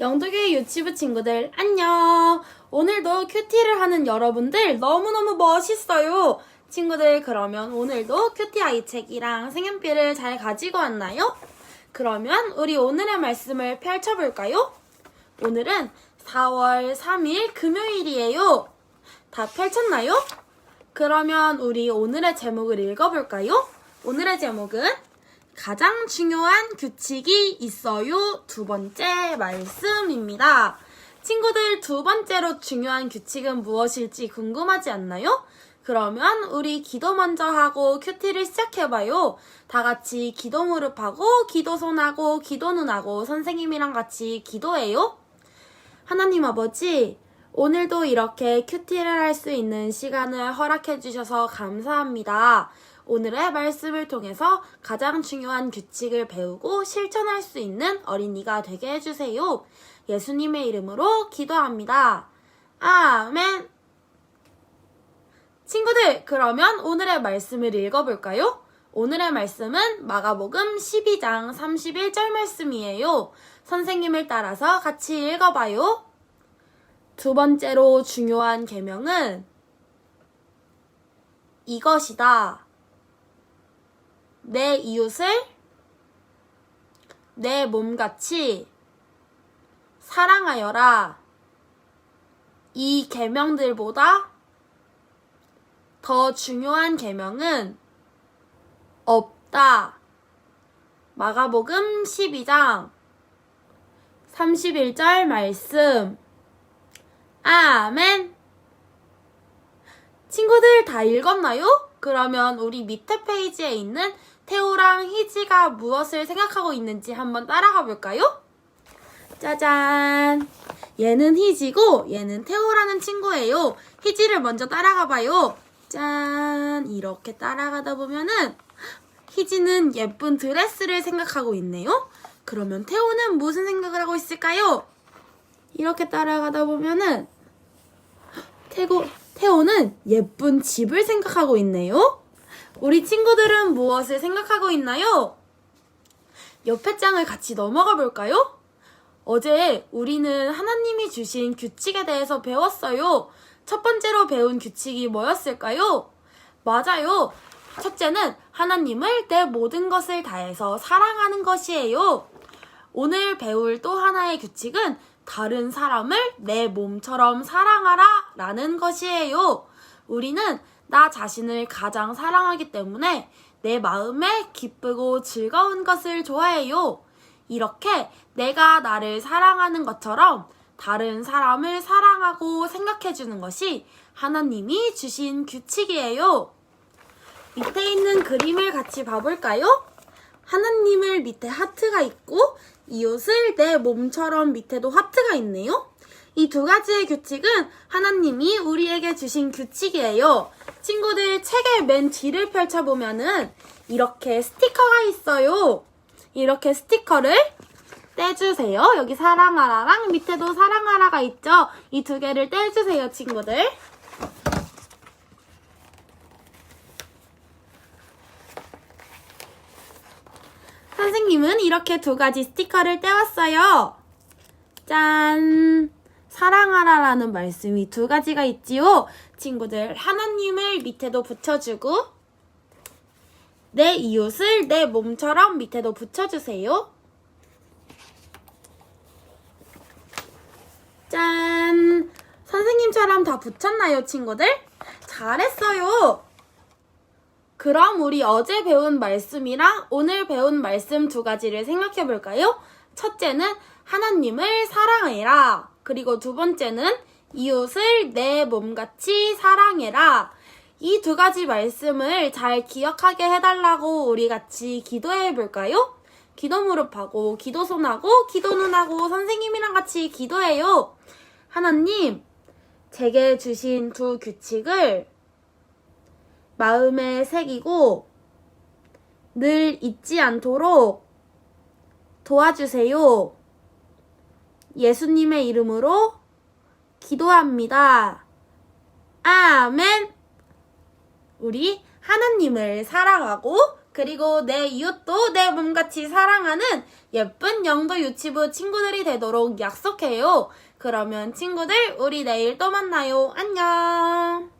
영덕의 유치부 친구들 안녕. 오늘도 큐티를 하는 여러분들 너무너무 멋있어요. 친구들 그러면 오늘도 큐티 아이 책이랑 색연필을 잘 가지고 왔나요? 그러면 우리 오늘의 말씀을 펼쳐볼까요? 오늘은 4월 3일 금요일이에요. 다 펼쳤나요? 그러면 우리 오늘의 제목을 읽어볼까요? 오늘의 제목은 가장 중요한 규칙이 있어요. 두 번째 말씀입니다. 친구들 두 번째로 중요한 규칙은 무엇일지 궁금하지 않나요? 그러면 우리 기도 먼저 하고 큐티를 시작해봐요. 다 같이 기도 무릎하고 기도 손하고 기도 눈하고 선생님이랑 같이 기도해요. 하나님 아버지, 오늘도 이렇게 큐티를 할 수 있는 시간을 허락해 주셔서 감사합니다. 오늘의 말씀을 통해서 가장 중요한 규칙을 배우고 실천할 수 있는 어린이가 되게 해주세요. 예수님의 이름으로 기도합니다. 아멘. 친구들, 그러면 오늘의 말씀을 읽어볼까요? 오늘의 말씀은 마가복음 12장 31절 말씀이에요. 선생님을 따라서 같이 읽어봐요. 두 번째로 중요한 계명은 이것이다. 내 이웃을 내 몸같이 사랑하여라. 이 계명들보다 더 중요한 계명은 없다. 마가복음 12장 31절 말씀. 아멘. 친구들 다 읽었나요? 그러면 우리 밑에 페이지에 있는 태호랑 희지가 무엇을 생각하고 있는지 한번 따라가 볼까요? 짜잔. 얘는 희지고 얘는 태호라는 친구예요. 희지를 먼저 따라가 봐요. 짠. 이렇게 따라가다 보면은 희지는 예쁜 드레스를 생각하고 있네요. 그러면 태호는 무슨 생각을 하고 있을까요? 이렇게 따라가다 보면은 태고, 태호는 예쁜 집을 생각하고 있네요. 우리 친구들은 무엇을 생각하고 있나요? 옆에 장을 같이 넘어가 볼까요? 어제 우리는 하나님이 주신 규칙에 대해서 배웠어요. 첫 번째로 배운 규칙이 뭐였을까요? 맞아요. 첫째는 하나님을 내 모든 것을 다해서 사랑하는 것이에요. 오늘 배울 또 하나의 규칙은 다른 사람을 내 몸처럼 사랑하라 라는 것이에요. 우리는 나 자신을 가장 사랑하기 때문에 내 마음에 기쁘고 즐거운 것을 좋아해요. 이렇게 내가 나를 사랑하는 것처럼 다른 사람을 사랑하고 생각해주는 것이 하나님이 주신 규칙이에요. 밑에 있는 그림을 같이 봐볼까요? 하나님을 밑에 하트가 있고 이웃을 내 몸처럼 밑에도 하트가 있네요. 이 두 가지의 규칙은 하나님이 우리에게 주신 규칙이에요. 친구들 책의 맨 뒤를 펼쳐보면은 이렇게 스티커가 있어요. 이렇게 스티커를 떼주세요. 여기 사랑하라랑 밑에도 사랑하라가 있죠? 이 두 개를 떼주세요, 친구들. 선생님은 이렇게 두 가지 스티커를 떼왔어요. 짠! 사랑하라라는 말씀이 두 가지가 있지요. 친구들, 하나님을 밑에도 붙여주고, 내 이웃을 내 몸처럼 밑에도 붙여주세요. 짠! 선생님처럼 다 붙였나요, 친구들? 잘했어요! 그럼 우리 어제 배운 말씀이랑 오늘 배운 말씀 두 가지를 생각해 볼까요? 첫째는 하나님을 사랑해라. 그리고 두 번째는 이웃을 내 몸같이 사랑해라. 이 두 가지 말씀을 잘 기억하게 해달라고 우리 같이 기도해 볼까요? 기도 무릎하고, 기도 손하고, 기도 눈하고, 선생님이랑 같이 기도해요. 하나님, 제게 주신 두 규칙을 마음에 새기고 늘 잊지 않도록 도와주세요. 예수님의 이름으로 기도합니다. 아멘. 우리 하나님을 사랑하고 그리고 내 이웃도 내 몸같이 사랑하는 예쁜 영도 유치부 친구들이 되도록 약속해요. 그러면 친구들, 우리 내일 또 만나요. 안녕!